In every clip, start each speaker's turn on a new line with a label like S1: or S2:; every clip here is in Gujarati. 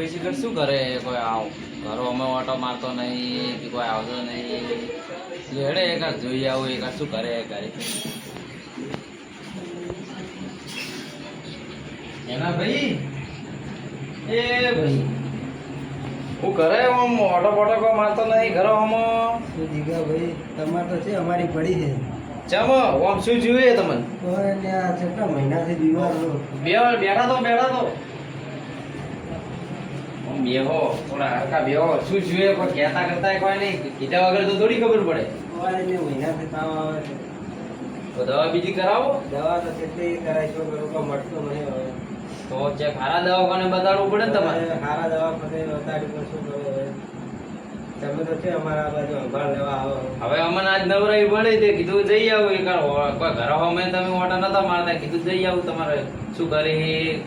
S1: ભાઈ શિખર શું કરે? કોઈ આવ ઘરો અમે ઓટો મારતો નહીં કે કોઈ આવતો નહીં. લેડે એકાદ જોઈ આવું એકાદ શું કરે ઘરે. એના ભાઈ? એ ભાઈ. હું ઘરે આમ? ઓટો બોટો કોઈ મારતો નહીં ઘરો આમ
S2: શું જીગા ભાઈ તમારે તો છે અમારી પડી છે.
S1: ચમ આમ શું જોઈએ તમને?
S2: કેટલા મહિનાથી બીમાર
S1: બે બેઠા તો બેઠા તો. બેહો થોડા હરખા બેહો. શું જોઈએ કોઈ કહેતા કરતા કોઈ નહીં. કીધા વગર તો થોડી ખબર પડે. તો દવા બીજી કરાવો?
S2: દવા તો કેટલી કરાય છો કોઈ મળતું નહીં હવે
S1: તો ચેક હારા દવાખાને બતાડવું પડે ને તમારે?
S2: હવે સારા દવા ફરે બતાડી તો શું હવે તમે તો છે અમારા બાજુ અંભાળ લેવા આવો.
S1: હવે અમને આજ નવરાઈ પડે તે કીધું જઈ આવું. એક ઘર અમે તમે ઓટા નતા મારતા. કીધું જઈ આવું તમારે. શું કરી?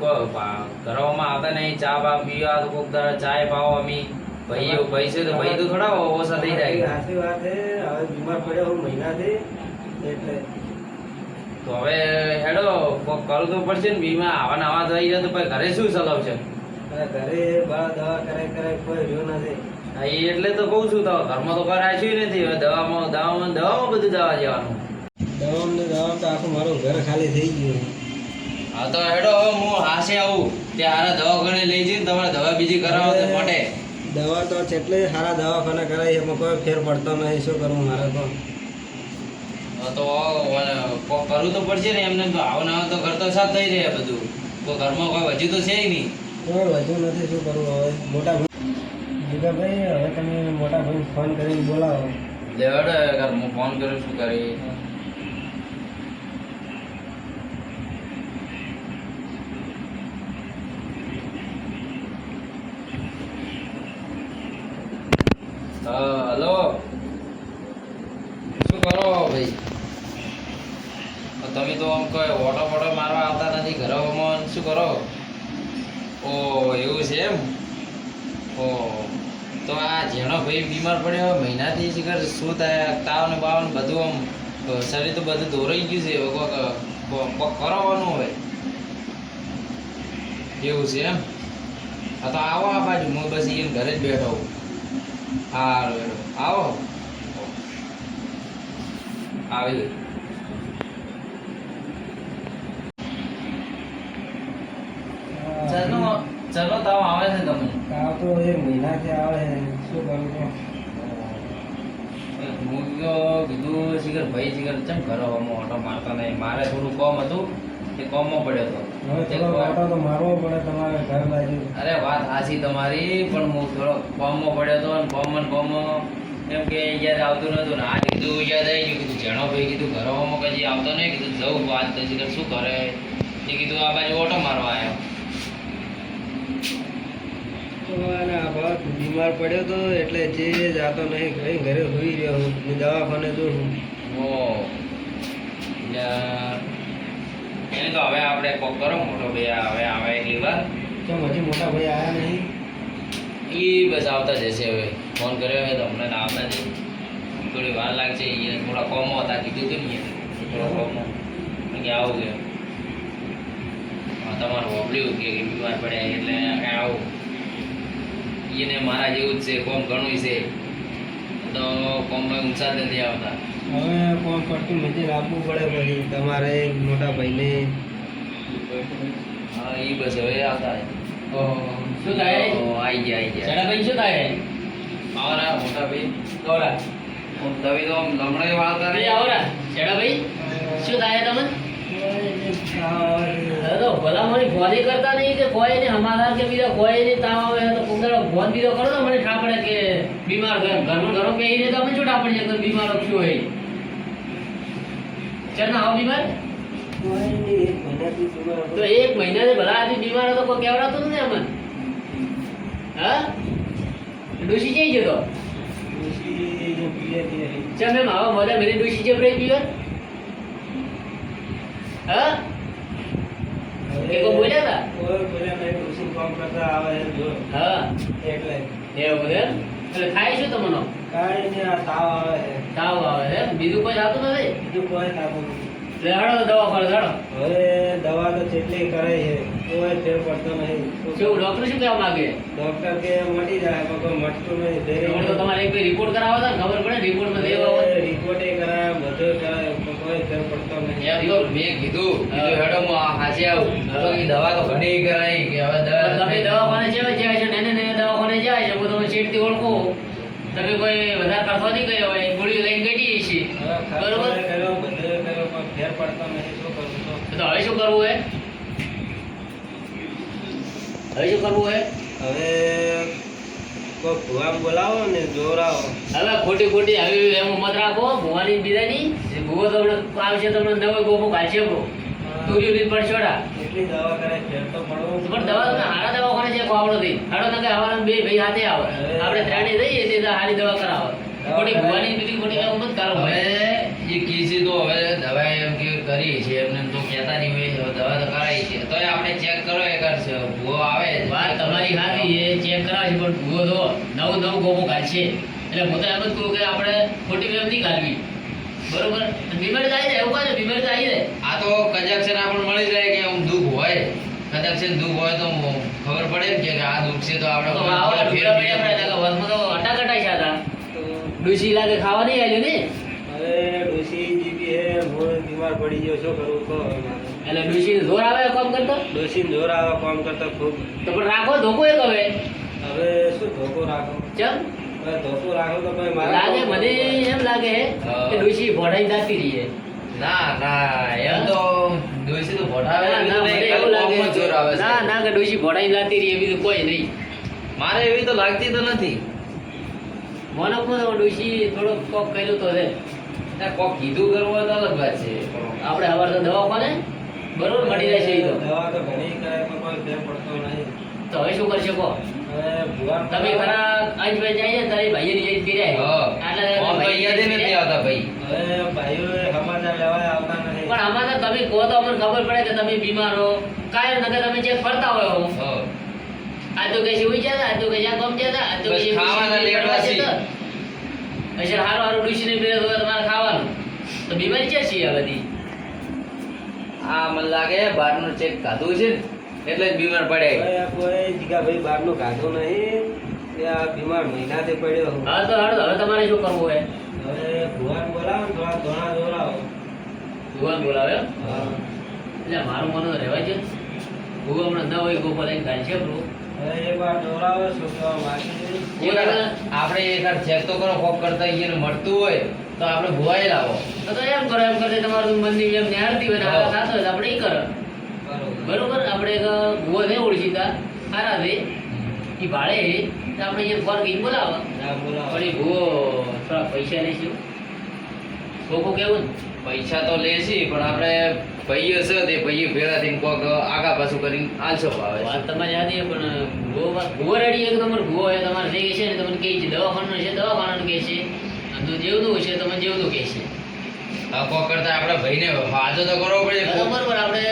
S1: ઘરોમાં આવતા નહીં ચા બા પીવા તો કોક તારા ચાય પાવો અમી ભાઈ ભાઈ છે તો ભાઈ તો થોડા ઓછા થઈ જાય.
S2: સાચી વાત છે હવે બીમાર પડ્યો હું મહિનાથી એટલે
S1: તો હવે હેડો કોક કરવું તો પડશે ને બીમા આવા નવા થઈ જાય તો પછી ઘરે શું ચલાવશે?
S2: ઘરે બહાર દવા કરાય કરાય કોઈ રહ્યો નથી.
S1: હા એટલે તો કહું છું તો ઘરમાં તો કરાય રાખ્યું નથી હવે દવામાં દવામાં દવામાં બધું જવા જવાનું
S2: દવામાં ને દવામાં તો આખું મારું ઘર ખાલી થઈ ગયું.
S1: હા તો હેડો હવે હું હાસે આવું. તે હારા દવાખાને લઈ જઈને તમારે દવા બીજી કરાવો તો માટે.
S2: દવા તો જેટલી સારા દવાખાને કરાય એમાં કોઈ ફેર પડતો નહીં. શું કરવું મારે તો?
S1: તો કરવું તો પડશે ને એમને તો આવું ના તો ઘર તો સાફ થઈ રહે બધું. તો ઘરમાં કોઈ વજુ તો છે નહીં.
S2: કોઈ વધુ નથી શું કરવું હવે? મોટા ભાઈ હવે તમે મોટા ભાઈ ફોન કરીને બોલાવો.
S1: લે હેડો ઘર હું ફોન કરું શું કરી હા હલો. શું કરો? ભાઈ. તમે તો આમ કોઈ ઓટો વોટો મારવા આવતા નથી ઘરોમાં શું કરો? ઓ એવું છે એમ? ઓ તો આ જેનો ભાઈ બીમાર પડ્યો મહિનાથી શિખર શું થાય તાવ ને બાવ ને બધું આમ શરીર તો બધું દોરાઈ ગયું છે હવે કોક કરાવવાનું હવે એવું છે એમ? હા તો આવો આ બાજુ હું બસ એમ ઘરે જ બેઠો હું હેડો. આવો. આવી ચલો ચલો તાવ આવે છે તમને.
S2: તાવ તો એ મહિનાથી આવે છે. શું કરું તો
S1: હું તો કીધું શિખર ભાઈ શિખર ચમ ઘરો ઓટો મારતો નહીં. મારે થોડું કોમ હતું તે કોમમાં પડ્યો હતો
S2: હવે
S1: તે
S2: થોડો તો મારવો પડે તમારે ઘર બાજુ.
S1: અરે વાત હાચી તમારી પણ હું થોડો કોમમાં પડ્યો હતો અને કોમમાં ને કોમમાં એમ કે યાદ આવતું નતું ને આજ કીધું યાદ આવી ગયું કીધું જણો ભાઈ કીધું ઘરોમાં કદી આવતો નહીં? કીધું જવું વાત તો શિખર શું કરે? એ કીધું આ બાજુ ઓટો મારવા આવ્યો
S2: આ બીમાર પડ્યો તો એટલે જે જાતો નહીં કઈ ઘરે હોઈ રહ્યો હું ને દવાખાને જોઉં
S1: ઓ એટલે એને તો હવે આપણે કોક કરો મોટો ભાઈ હવે આવે એટલી વાર.
S2: કેમ હજી મોટા ભાઈ આવ્યા નહીં?
S1: એ બસ આવતા જશે હવે. ફોન કર્યો હવે તો હમણાં તો આવતા જ થોડી વાર લાગશે એ થોડા કોમો હતા કીધું હતું ને થોડો કોમો. કે આવું કે તમારું હોબળ્યું કે બીમાર પડ્યા એટલે આવું. એને મારા જેવું જ છે કોમ ઘણું છે. તો કોમમાં ઊંચા જ નથી આવતા.
S2: હવે કોમ પડતું મજૂર આપવું પડે પછી. તમારે મોટા ભાઈને.
S1: હા એ બસ હવે આવતા
S3: શું થાય?
S1: આવી ગયા આઈ ગયા.
S3: ભાઈ શું થાય?
S1: આવરા મોટા ભાઈ.
S3: આવરા.
S1: તમે તો લમણે વાળતા નહીં.
S3: આવરા. ભાઈ શું થાય તમે? તો ભલા મને ફોન કરતા નહીં કે કોઈ ને અમારા બીજા કોઈ ને તાવ આવે તો કુંદરો ફોન બીજો કરો તો મને ઠાપડે કે બીમાર ઘર ઘરમાં ઘરો બેહીને તો અમે ઠાપડી એકદમ બીમાર શું હોય ચાલ ના આવો બીમાર. તો એક મહિનાથી ભલા આજે બીમાર હતો, કોઈ કહેવડાતું ને અમને હા ડોસી જઈ જતો
S2: છે.
S3: ચાલ મેમ, આવો મોડા મેરી ડોસી જે બ્રેક પીવર હા એ બોલ્યા હતા
S2: કોઈ બોલ્યા ડોશી કામ કરતા આવે જો.
S3: હા
S2: એટલે
S3: એવું છે એટલે થાય શું તમને
S2: કાઈ નહીં, તાવ આવે
S3: તાવ આવે બીજું કોઈ આવતું નથી
S2: બીજું કોઈ નથી.
S3: લે હળો દવા પર હળો
S4: હવે દવા તો કેટલી કરે છે કોઈ ફેર પડતો નહીં.
S3: શું ડોક્ટર શું કહેવા માંગે?
S4: ડોક્ટર કે મટી જાય પણ કોઈ મટતું નહીં
S3: ધીરે તો તમારે એક રિપોર્ટ કરાવો તો ખબર પડે રિપોર્ટમાં દેવા હોય.
S4: એ કરાય બધું કરાય પણ કોઈ ફેર પડતો નહીં.
S1: યાર તો મેં કીધું કીધું હેડો હું હાચે આવું. તો એ દવા તો ઘણી કરાય કે હવે દવા
S3: તમે દવાખાને જેવા જાય છે નાને નાને દવાખાને જાય છે હું તમે ચેડથી ઓળખો. તમે કોઈ વધારે કરતો નહીં ગયો હોય ગોળી લઈને ગઈ છે બરોબર?
S4: પડતો નહીં શું કરું તો
S3: તો હવે શું કરવું હે? હવે શું કરવું હે?
S4: હવે કોઈ ભુવાને બોલાવો ને જોરાવો
S3: હવે ખોટી ખોટી આવી એમ મત રાખો ભુવાની બીજાની. ભુવો તમને આવશે તમને નવો ગોપો કાઢશે
S4: એટલી દવા કરે ફેર તો પડવો
S3: પણ દવા તમે હારા છે ખવાડો થી હાડો નકે આવવાના બે ભાઈ હાથે આવે. આપણે ત્રણેય જઈએ તે હારી દવા કરાવો. ખોટી ભુવાની બીજી ખોટી કામ મત કરો
S1: હવે
S3: ભાઈ
S1: એ કીધી તો હવે દવા એમ કે કરી છે એમને તો કહેતા નહીં હોય હવે દવા તો કરાવી છે. તો આપણે ચેક કરો એ કરશે ભૂવો આવે
S3: વાત તમારી સાચી એ ચેક કરાવશે પણ ભૂવો તો નવ નવ ગોપો કાઢશે એટલે હું તો એમ જ કહું કે આપણે ખોટી વેમ નહીં કાઢવી બરોબર? બીમારી આવી જાય એવું કહે બીમારી આવી જાય.
S1: આ તો કજાક્ષર આપણને મળી જાય કે આમ દુઃખ હોય. કજાક્ષર દુઃખ હોય તો ખબર પડે કે આ દુઃખ છે તો આપણે
S3: વચમાં તો અટાકટાઈ છે હતા.
S4: તો.
S3: ડૂસી લાગે ખાવા નહીં આવ્યું ને?
S4: હે હું બીમાર પડી ગયો શું કરું? કહો
S3: એટલે ડોશી જોર આવે કામ કરતો?
S4: ડોશી જોર આવે કામ કરતો ખૂબ.
S3: તો પણ રાખો ધોકો એક હવે.
S4: હવે શું ધોકો રાખો?
S3: ચમ?
S4: ધોકો રાખો તો ભાઈ મારા
S3: લાગે મને એમ લાગે કે ડોશી ભોડાઈ જાતી રહીએ.
S1: ના ના એમ તો ડોશી તો ભોડાવે
S3: ના, એવું લાગે.
S1: જોર આવે
S3: ના ના કે ડોશી ભોડાઈ જાતી રહીએ બીજું કોઈ નહીં.
S1: મારે એવી તો લાગતી તો નથી.
S3: મને પણ ડૂસી થોડોક કોક કર્યું તો રે
S1: ના, કોક કીધું કરવું હોય તો અલગ વાત છે.
S3: આપણે હવાર તો દવાખાને બરોબર મળી જાય છે એ તો.
S4: દવા તો ઘણી કરે પણ કોઈ ફેર પડતો નહીં.
S3: તો હવે શું કરશે કહો? તમે ખરા આજ ભાઈ જાય તારી ભાઈએ ની કર્યા આટલા
S1: ફોન તો યાદ ય નથી આવતા ભાઈ.
S4: હવે ભાઈઓ સમાચાર લેવા આવતા નહીં.
S3: પણ આમાં તો તમે કહો તો અમને ખબર પડે કે તમે બીમાર હો. કાયમ નકર તમે જે ફરતા હોય હો. આ તો કઈ સુઈ જતા આ તો કઈ ગમ જતા આ તો કઈ
S1: ખાવાના લેટવા છે.
S3: અસર હારું હારું ડુસીને પીરે તો તમારે તો બીમારી ક્યાં છે આ બધી?
S1: આ મને લાગે બહારનું ચેક ખાધું છે ને એટલે જ બીમાર
S4: પડે. કોઈ જીગા ભાઈ બહારનું ખાધું નહીં એ આ બીમાર મહિનાથી પડ્યો
S3: હા. તો હારું હવે તમારે શું કરવું હોય?
S4: હવે ભુવાન બોલાવો થોડા ધોણા દોરાવો
S3: ભગવાન બોલાવે એમ?
S4: હા.
S3: એટલે મારું મન રહેવા છે હમણાં ન હોય ગોપાલ ખાય છે
S4: વાર
S1: આપણે એક ચેક તો કરો કોક કરતા ઈને મળતું હોય. તો આપણે ભુવાઈ લાવો.
S3: તો એમ કરો એમ કરે તમારું મંદિર જેમ નિહાળતી હોય ને
S1: હા.
S3: હોય આપણે એ કરો.
S4: બરોબર.
S3: બરોબર? આપણે ભૂવો છે ઓળખીતા સારા છે. એ ભાડે તો આપણે એ ફોન કરીને બોલાવો. પણ એ ભૂવો થોડા પૈસા લેશું. કોકો કેવું ને?
S1: પૈસા તો લેશી પણ આપણે ભાઈઓ છે તે ભાઈઓ ભેળા થઈને કોક આગા પાછું કરીને આલસો ભાવે
S3: વાત તમારી યાદી પણ ભૂવો ભૂવો રેડી એક તમારે ભૂવો હોય તમારે જે છે ને તમને કહે છે દવાખાનું છે દવાખાનું કહે છે. જો જેવનું છે તમે જેવનું કહે છે.
S1: કોક કરતા આપણે ભાઈને વાજો તો કરવો પડે.
S3: બરોબર આપણે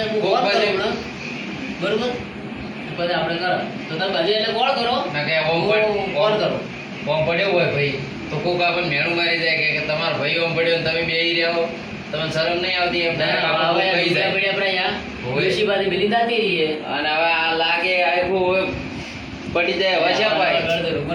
S3: બરોબર? પછી આપણે કરો. તો તમે બાજુ એટલે કોલ કરો.
S1: ના કે ઓમ
S3: કોલ કરો.
S1: ઓમ પડ્યો હોય ભાઈ તો કોક આપણને મેણું મારી જાય કે કે તમારો ભાઈ ઓમ પડ્યો ને તમે બેહી રહ્યા. તમને શરમ નહીં આવતી એમ? ડાયરેક્ટ
S3: આપણે
S1: કહી જાય.
S3: આપણે પડ્યા
S1: હોય.
S3: બાજુ મિલી દાતી રહીએ.
S1: અને હવે આ લાગે આખું પડી જાય હવે છે ભાઈ.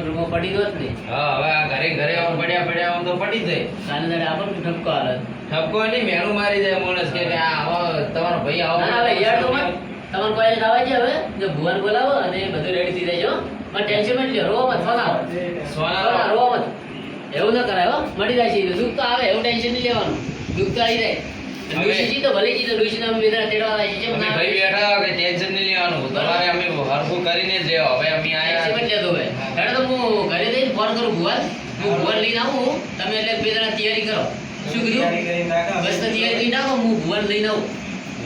S3: રૂમમાં પડી ગયો ને.
S1: હા હવે આ ઘરે ઘરે આમ પડ્યા પડ્યા આમ તો પડી જાય.
S3: કાલે આપણને ઠપકો આલે.
S1: ઠપકો નહીં મેણું મારી જાય માણસ કે આ આવો તમારો ભાઈ આવો.
S3: ના, હવે યાર તો મત. તમારે કોઈ થવા છે હવે? જો ભુવન બોલાવો અને બધું રેડી થઈ જાય પણ ટેન્શન મત લ્યો રોવા મત
S1: સોના
S3: સોના રોવા મત. એવું ન કરાય હો. મળી જાય છે દુઃખ તો આવે એવું ટેન્શન નહીં લેવાનું. દુઃખ તો આવી જાય.
S1: હવે-
S3: ડોશી તો ભલે જીતો ડોશી અમે બેદરા તેડવા છે
S1: અમે ભાઈ બેઠા કે ટેન્શન નહીં લેવાનું. તમારે અમે હરખું કરીને જ હવે અમે આયા
S3: લેતો હવે હેડો તો હું ઘરે જઈને ફોન કરું ભુવન. હું લઈને આવું. તમે એટલે બે જણા તૈયારી કરો. શું કીધું. બસ તૈયારી હું ભુવન લઈને આવું.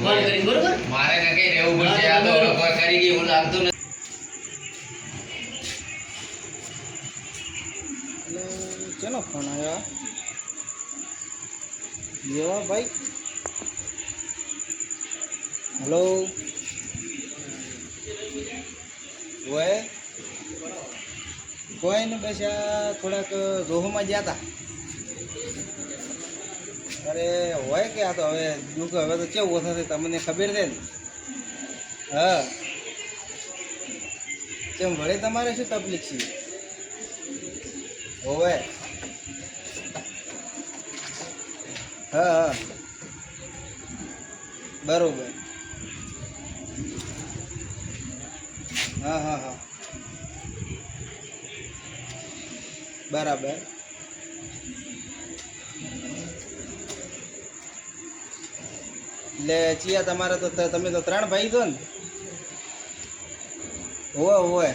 S3: ફોન કરીને બરોબર?
S1: મારે ને કઈ રહેવું પડશે. આ તો હવે કરી ગઈ એવું લાગતું નથી.
S4: ચલો ફોન આવ્યો. લેવા ભાઈ. હેલો. ઓય. કોઈ ને બસ આ થોડાક રોહમાં ગયા હતા અરે હોય કે આ તો હવે દુઃખ હવે તો કેવું થશે તમને ખબર છે ને? હા. કેમ, વળે તમારે શું તકલીફ છે? હોવે હા હા. બરોબર. હા હા હા. બરાબર. એટલે ચિયા, તમારે તો તમે તો ત્રણ ભાઈ છો ને? હોવે હોવે.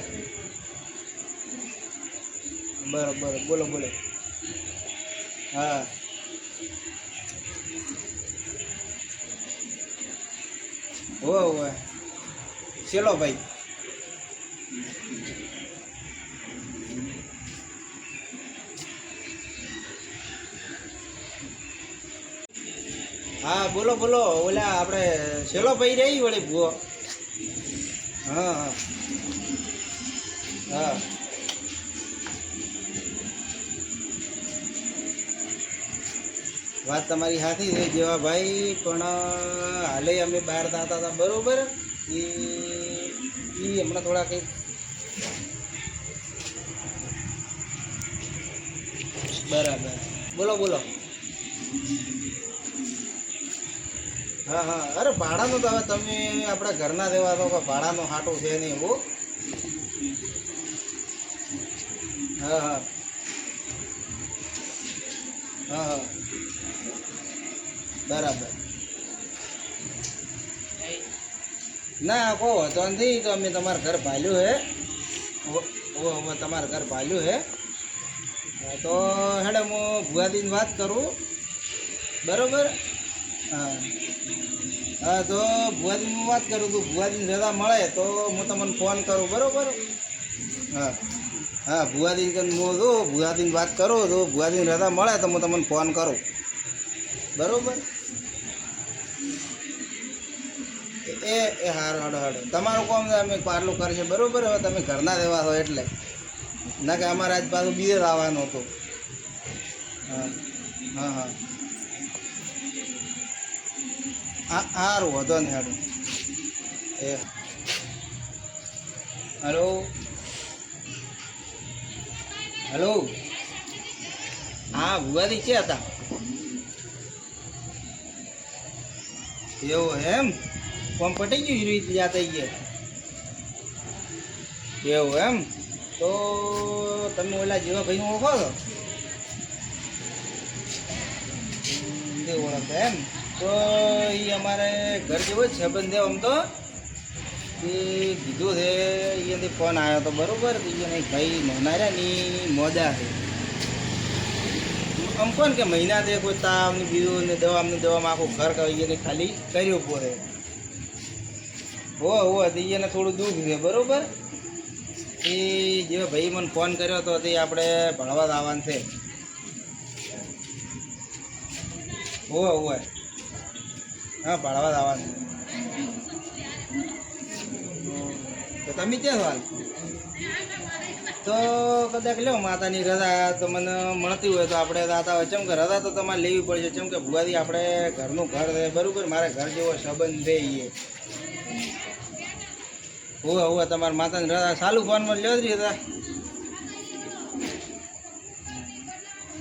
S4: બરાબર બોલો બોલો. હા. હોવે હોવે. ચલો ભાઈ. હા, બોલો બોલો. ઓલા આપણે છેલ્લો ભાઈ રહી વળી ભૂવો. હા હા. હા. વાત તમારી સાચી છે, જેવા ભાઈ, પણ હાલે અમે બહાર થતા હતા, બરોબર? એ એ હમણાં થોડા કંઈક બરાબર. બોલો બોલો. હા હા. અરે, ભાડાનું તો હવે તમે આપણા ઘરના દેવા તો ભાડાનું હાટું છે નહીં એવું? હા હા. હા હા. બરાબર. ના કહો તો નથી તો અમે તમારા ઘર ભાલ્યું હે. ઓ, અમે તમારા ઘર ભાલ્યું હે. તો હેડે, હું ભુવાદીની વાત કરું. બરોબર? હા. હા, તો ભુવાજી હું વાત કરું તું ભુવાજી રજા મળે તો હું તમને ફોન કરું, બરોબર? હા. હા ભુવાજી હું જો ભુવાજીની વાત કરું તો ભુવાજી રજા મળે તો હું તમને ફોન કરું. બરોબર? એ એ હારું હાડો હાડો તમારું કોમ છે, અમે પાર્લું કરશે. બરોબર? હવે તમે ઘરના રહેવા છો એટલે. ના કે અમારે આજ પાછું બીજે લાવવાનું હતું. હા. હા હા. સારું વધો નહીં હાડું. એ. હલો? હલો? હા ભુવાજી છે હતા? એવું એમ? કોમ પટી ગયું રીત થઈ ગયા? એવું એમ? તો તમે ઓલા જેવા ભાઈ ઓળખો છો? ઓળખ એમ? તો એ અમારે ઘર જેવો જ સંબંધ છે આમ તો. એ કીધું છે અહીંયાથી ફોન આવ્યો હતો બરોબર એને ભાઈ નોનાર્યા ની મોજા છે. આમ કોણ કે મહિના દે કોઈ તાવ ને બીજું ને દવા ને દવામાં આખું ઘર એને ખાલી કર્યું પડે હો હો તો એને થોડું દુઃખ છે, બરોબર? એ જે ભાઈ મને ફોન કર્યો હતો તે આપણે ભણવા જ આવવાનું છે હોવે હોવે હા ભાડવા આવવાનું તો તમે ક્યાં હાલ? તો કદાચ લ્યો માતાની રજા, તો મને મળતી હોય તો આપણે દાતા હોય. કે રજા તો તમારે લેવી પડશે ચમ કે ભુવાથી આપણે ઘરનું ઘર છે, બરાબર? મારે ઘર જેવો સંબંધ છે એ હોવે હોવે, તમારા માતાની રજા ચાલુ ફોનમાં લ્યો જ રજા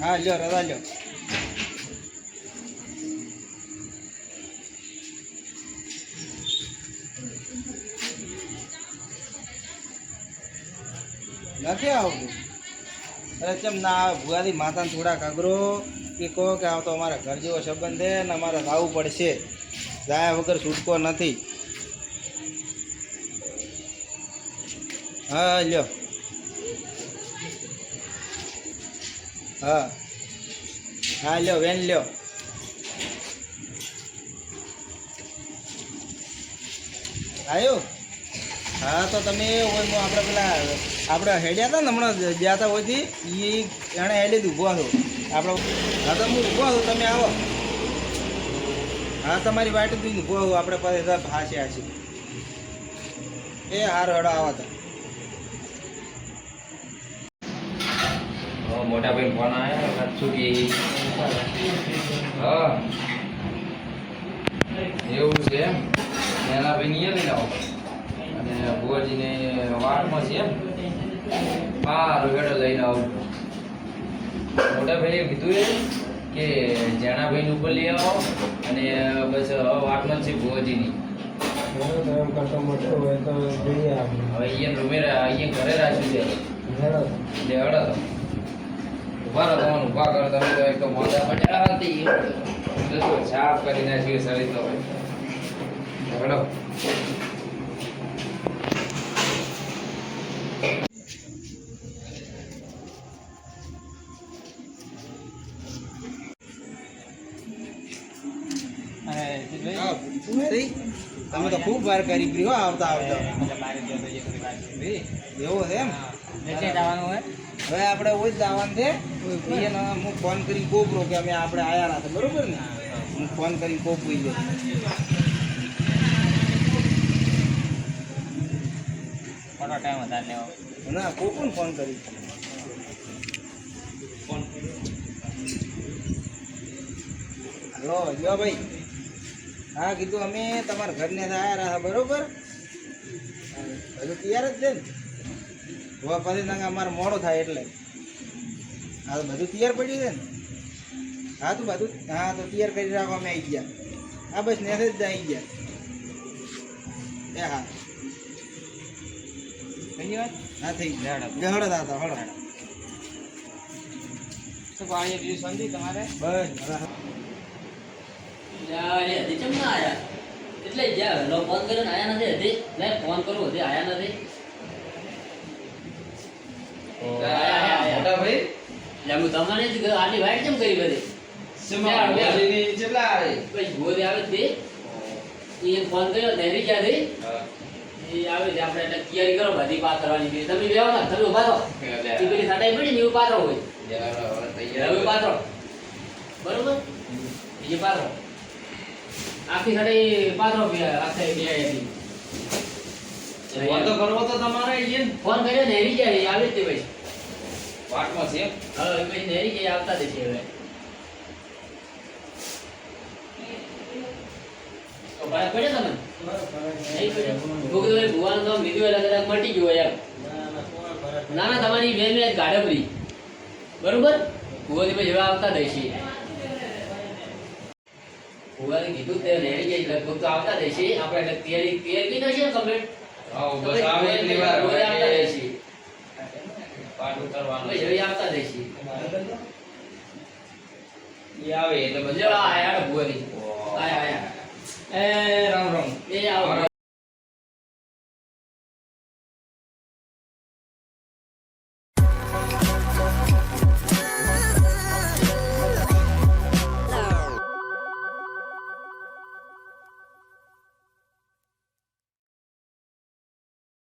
S4: હા, લ્યો, રજા લ્યો. નથી આવતું. અરે ચમ ના આવે? ભુવાથી માતાને થોડાક અઘરો કે કહો કે આવ તો અમારા ઘર જેવો સંબંધ છે ને અમારે લાવવું પડશે. જાય વગર છૂટકો નથી. હા, લ્યો. હા. હા, લ્યો, વેન લ્યો. આવ્યો હા, તો તમે ઓય આપણે પેલા આપણે હેડ્યા હતા ને હમણાં જ્યાં હતા હોયથી એ એણે હેડી દીધું, ઊભો હતો આપણે હા, તો હું ઊભો હતો તમે આવો. હા, તમારી વાટ જ ઊભો છું આપણે પાસે હાશે હાશે એ હાર હડો આવા તો.
S1: હવે મોટા ભાઈ ફોન આવ્યા શું કે? હા. એવું છે એના ભાઈ નહીં લઈને આવો. અને ભુવાજીને વારમાં છે એમ. હા રૂગડે લઈને આવું. મોટા ભાઈએ કીધું એ કે જેણાભાઈ ઉપર લઈ આવો અને બસ વાતમાં છે ભુવાજીની. હવે અહીંયા રૂમે અહીંયા ઘરે રાખ્યું છે? એટલે હળો ઊભા રહો તમને ઊભા કરો. તમે તો એક તો સાફ કરી નાખ્યું શરીર તો હવે.
S4: તમે તો ખૂબ વાર કરી ગયો આવતા આવતા. એવો છે એમ? હવે આપણે ઓય જ દાવાનું છે એને હું ફોન કરી કોપરો કે અમે આપણે આયા રાખે બરોબર ને? હું ફોન કરી કોપરી દે ના કોપન ફોન કરી. હલો જો ભાઈ. હા કીધું અમે તમારા ઘરને આવ્યા રહ્યા બરોબર? હજુ તૈયાર જ છે ને? હવે પછી તમે અમારે મોડો થાય એટલે. હા તો બધું તૈયાર પડ્યું છે ને? હા તો બધું હા તો તૈયાર કરી રાખો અમે આવી ગયા. હા બસ ને જ આવી ગયા. એ હા. હા થઈ ગયા હળદ હતા. હળદ
S3: તમારે?
S4: બસ હા.
S3: ચમ ના આયા? એટલે જ્યાં વહેલો ફોન કર્યો ને આયા નથી હજી. લે ફોન કરું હજી આયા નથી.
S1: મોટા ભાઈ
S3: એટલે હું તમને જ આટલી વાઈટ કેમ કરી બધી?
S1: કેટલા આવે?
S3: પછી ભૂવો આવે તે. એ ફોન કર્યો નહેરી ગયા એ આવે છે આપણે એટલે તૈયારી કરો બધી પાથરવાની છે તમે બેહો ને તમે ઊભા રહો. એ પેલી સટાઈ પડી ને એવું પાથરો હોય. પાથરો બરોબર? એ પાથરો આખી પાથરો બે આખી બે હતી.
S1: ફોન તો કરવો તો તમારે અહીંયા
S3: ફોન કર્યો નહેરી ગયા એ આવે તે ભાઈ
S1: વાટમાં છે?
S3: હા એ ભાઈ નહેરી ગયા આવતા જ હવે. તો ફરક પડ્યો તમને? નહીં પડ્યો. ભૂખ તો ભુવાનું કામ લીધું એટલે કદાચ મટી ગયું ના ના તમારી બેન બેન ગાડબરી બરોબર? ભુવાથી પછી હવે આવતા હશે ભુવાને કીધું તે રેડી ગયા લગભગ તો આવતા રહેશે હશે આપણે એટલે તૈયારી તૈયારી કરી નાખીએ કમ્પ્લીટ?
S1: હા બસ આવે એટલી વાર
S3: ભુવાને આવતા રહેશે
S1: પાઠ ઉતરવાનો
S3: હવે આવતા રહેશે
S1: એ આવે એટલે બધા
S3: આ આયા ભુવાની આયા આયા. એ